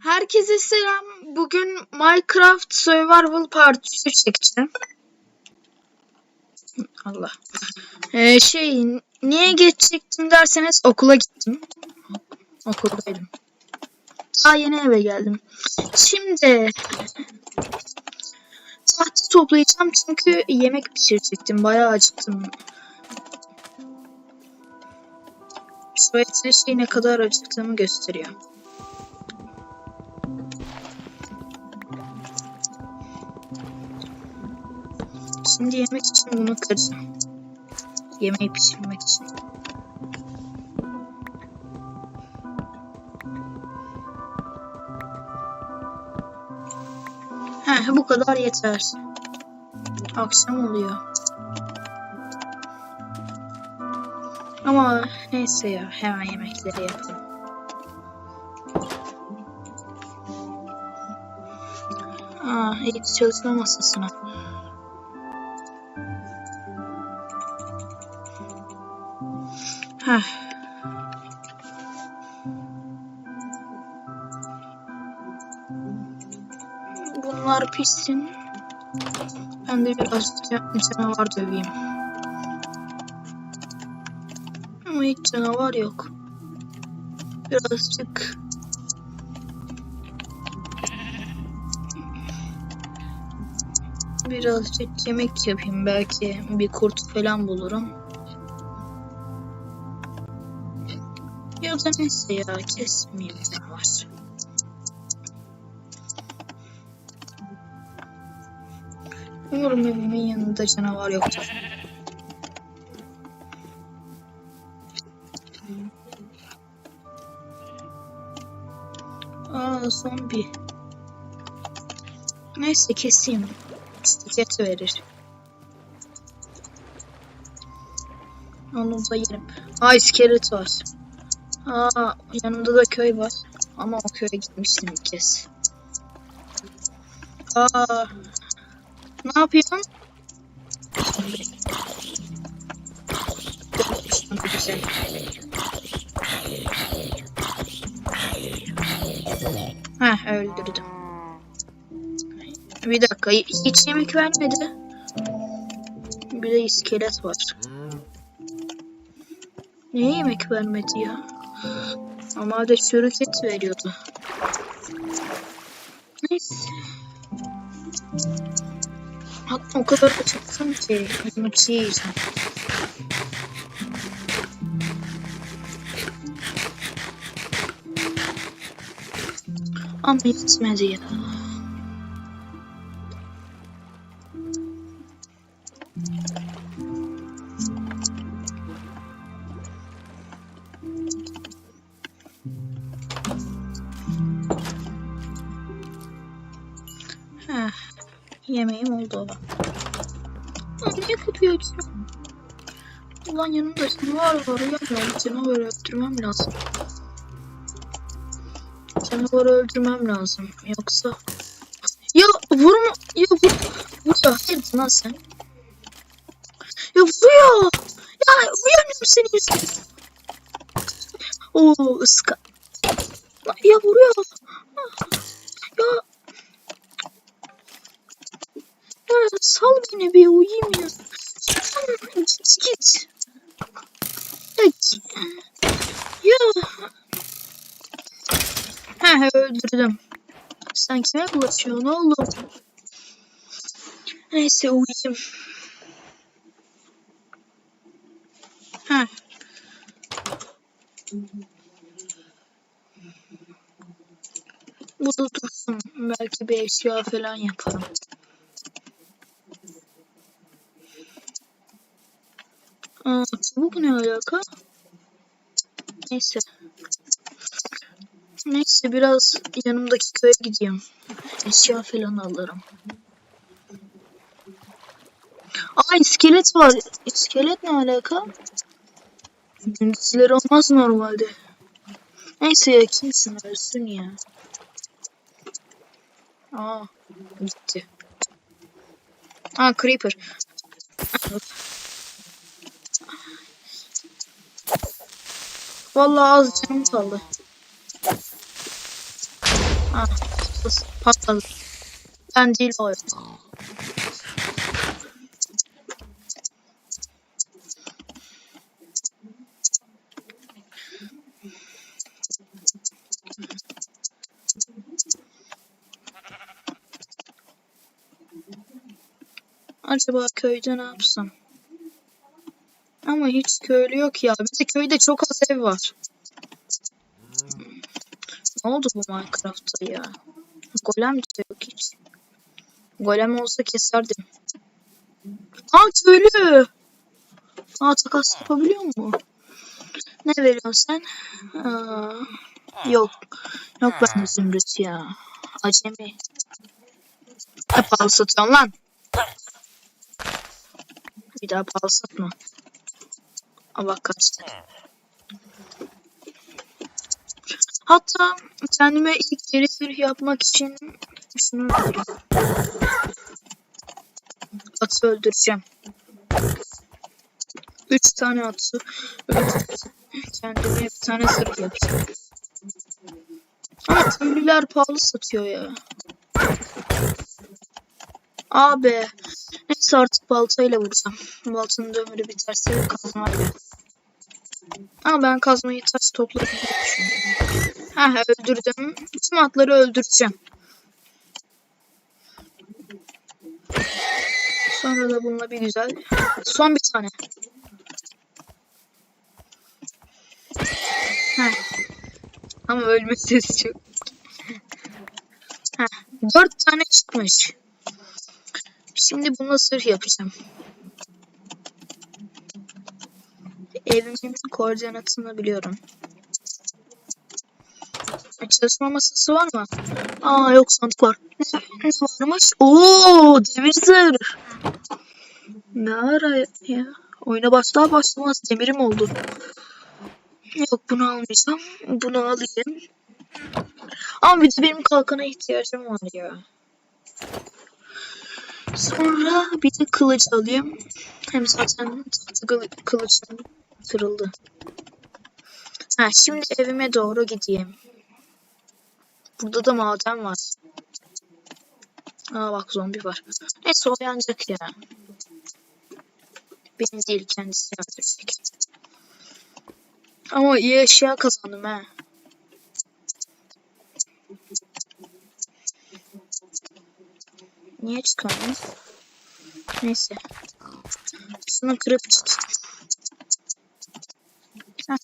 Herkese selam. Bugün Minecraft Survival Part 3 çekeceğim. Allah. Ee, şey, niye geç çektim derseniz okula gittim. Okuldaydım. Daha yeni eve geldim. Şimdi tahta toplayacağım çünkü yemek pişirecektim. Bayağı acıktım. Şu etli şey ne kadar acıktığımı gösteriyor. Şimdi yemek için bunu kıracağım. Yemeği pişirmek için. Heh, bu kadar yeter. Akşam oluyor. Ama neyse ya hemen yemekleri yapalım. Aa, eğitim çalışma masasına. Heh. Bunlar pişsin. Ben de biraz ca- canavar döveyim. Ama hiç canavar yok. Birazcık Birazcık yemek yapayım. Belki bir kurt falan bulurum. Da neyse ya kesmeyeyim canavar. Umarım evimin yanında canavar yoktur. Aa zombi. Neyse keseyim. İskelet verir. Onu da yerim. Aa iskelet var. Aa yanımda da köy var. Ama o köye gitmiştim bir kez. Aa ne yapıyorsun? Heh öldürdüm. Bir dakika hiç yemek vermedi. Bir de iskelet var. Niye yemek vermedi ya? Ama da çürük et veriyordu. Neyse. Hatta o kadar acıktım ki yemek yiyeceğim. Ama yetmedi ya. Yemeğim oldu. Niye kapıyı açıyorsun? Ulan yanımda canavar var ya. Ben canavarı öldürmem lazım. Canavarı öldürmem lazım. Yoksa... Ya vurma! Ya vur! Vur ya! Hayır lan sen. Ya vuruyor! Ya uyarmıyorum seni yüzünden. Oo ıska. Ya vuruyor. Ya Ya sal beni bir uyuyayım ya. Git git. Ya. He öldürdüm. Sen kime bulaşıyorsun oğlum? Neyse uyuyayım. Heh. Bu da dursun. Belki bir eşya falan yaparım. Aa, çubuk ne alaka? Neyse. Neyse biraz yanımdaki köye gideyim. Eşya falan alırım. Aa iskelet var. İskelet ne alaka? Gündüzleri olmaz normalde. Neyse ya kimsin ölsün ya. Aa gitti. Aa creeper. Vallahi az canım kaldı. Sus, patladı. Ben değil o. Acaba köyde ne yapsam? Ama hiç köylü yok ya. Bir de köyde çok az ev var. Ne oldu bu Minecraft'ta ya? Golem de yok hiç. Golem olsa keserdim. Aa köylü! Aa takas yapabiliyor mu? Ne veriyorsun sen? Aa, yok. Yok ben zümrüt ya. Acemi. Ne pahalı satıyorsun lan? Bir daha pahalı satma. Bak kaçtı. Hatta kendime ilk deri zırh yapmak için şunu. Atı öldüreceğim. Üç tane atı öldürüp kendime bir tane zırh yapacağım. Ama köylüler pahalı satıyor ya. Abi. Neyse artık baltayla vuracağım. Baltanın ömrü biterse kazmayla. Ama ben kazmayı taş düşünüyorum. Ha öldürdüm. Tüm atları öldüreceğim. Sonra da bununla bir güzel. Son bir tane. Heh. Ama ölme sesi çok. Heh. Dört tane çıkmış. Şimdi bununla zırh yapacağım. Evimin koordinatını biliyorum. Çalışma masası var mı? Aa yok sandık var. Ne, ne varmış? Oo demir zırh. Ne ara ya? Oyuna başlar başlamaz demirim oldu. Yok bunu almayacağım. Bunu alayım. Ama bir de benim kalkana ihtiyacım var ya. Sonra bir de kılıç alayım. Hem zaten kılıçım kırıldı. Ha, şimdi evime doğru gideyim. Burada da maden var. Aa bak zombi var. Neyse o yanacak ya. Benim değil kendisi öldürecek. Ama iyi eşya kazandım ha. Niye çıkamıyorum? Neyse. Şunu kırıp. Heh.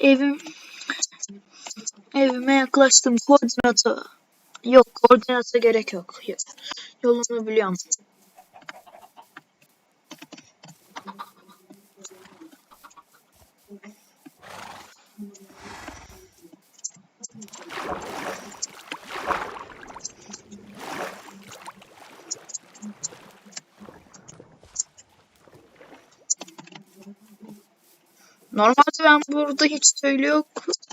Evim evime yaklaştım. Koordinatı yok. Koordinata gerek yok. Yolunu biliyorum. Normalde ben burada hiç köylü yok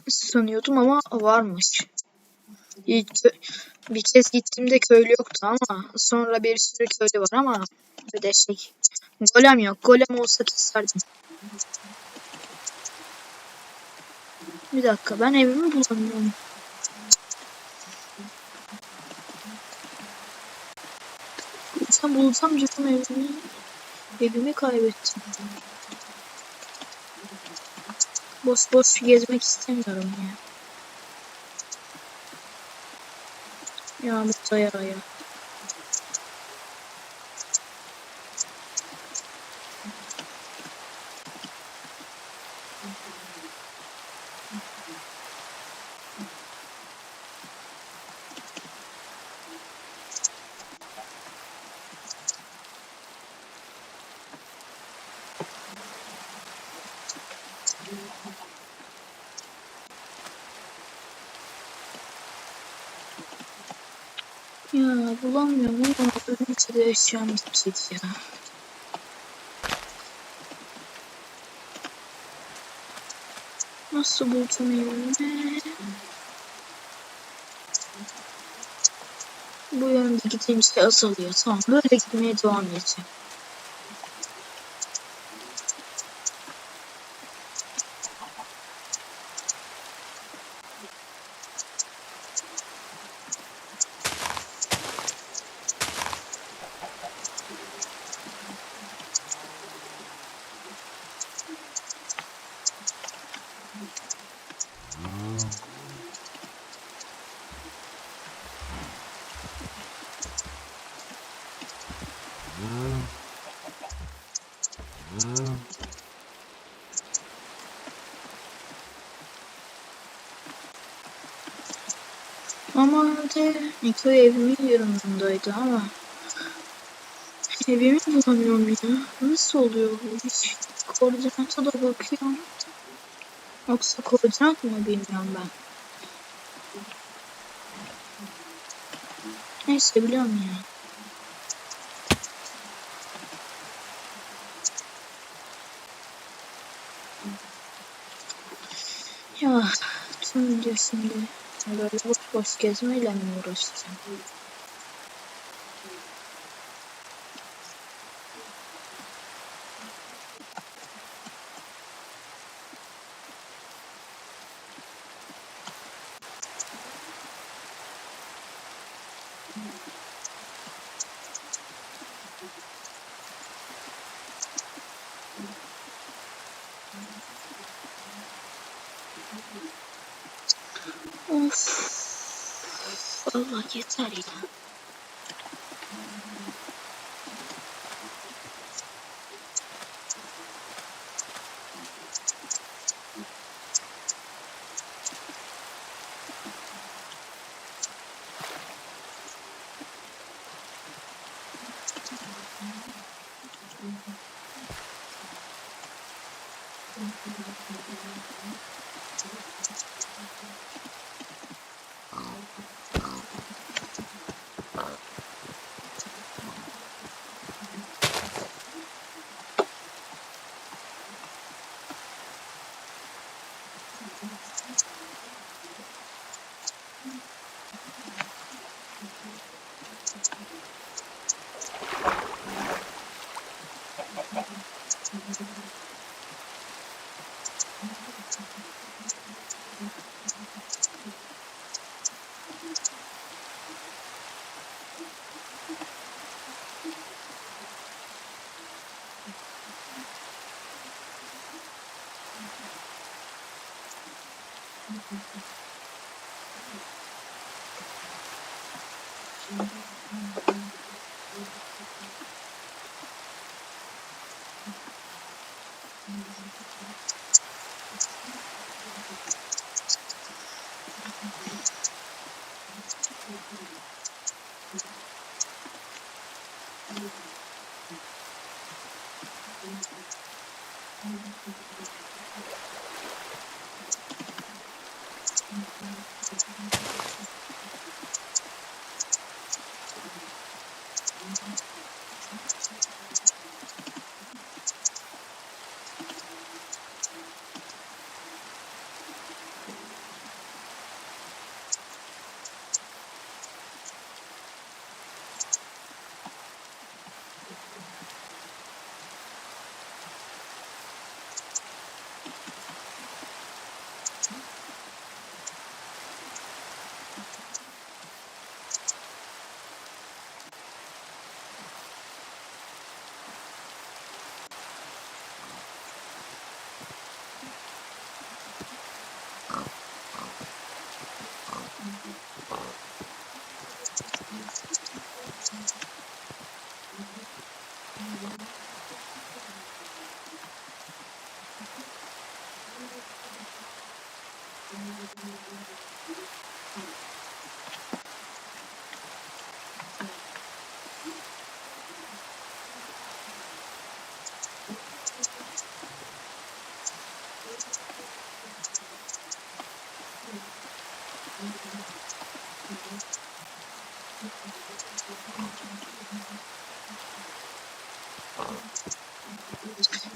sanıyordum ama varmış. Kö- bir kez gittiğimde köylü yoktu ama sonra bir sürü köylü var ama bir de şey golem yok. Golem olsa keserdim. Bir dakika ben evimi bulamıyorum. Bulsam bulsam canım evimi. Evimi kaybettim. Boş boş gezmek istemiyorum ya. Yağmur da yağıyor. Ya bulamıyorum ama ölünce de eşyam gidecek ya. Nasıl bulacağım evimi? Bu yönde gidince azalıyor. Tamam böyle gitmeye devam edeceğim. Ama de köy evimin yanındaydı ama evimi bulamıyorum ya. Nasıl oluyor bu iş? Koordinata da bakıyorum. Yoksa koordinat mı bilmiyorum ben. Neyse biliyorum ya. Ya tüm video şimdi böyle boş boş gezmeyle mi uğraşacağım? 엄마 개짜리 다. Thank you. 感じになりま。Yeter ya.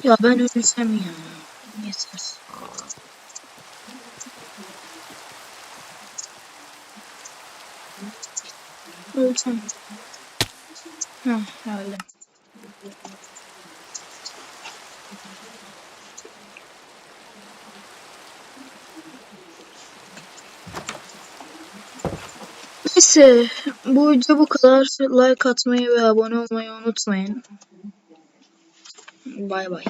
Ya ben ölsem ya. Yeter. Ölsem. Hah öldüm. Neyse bu video bu kadar. Like atmayı ve abone olmayı unutmayın. Bay bay.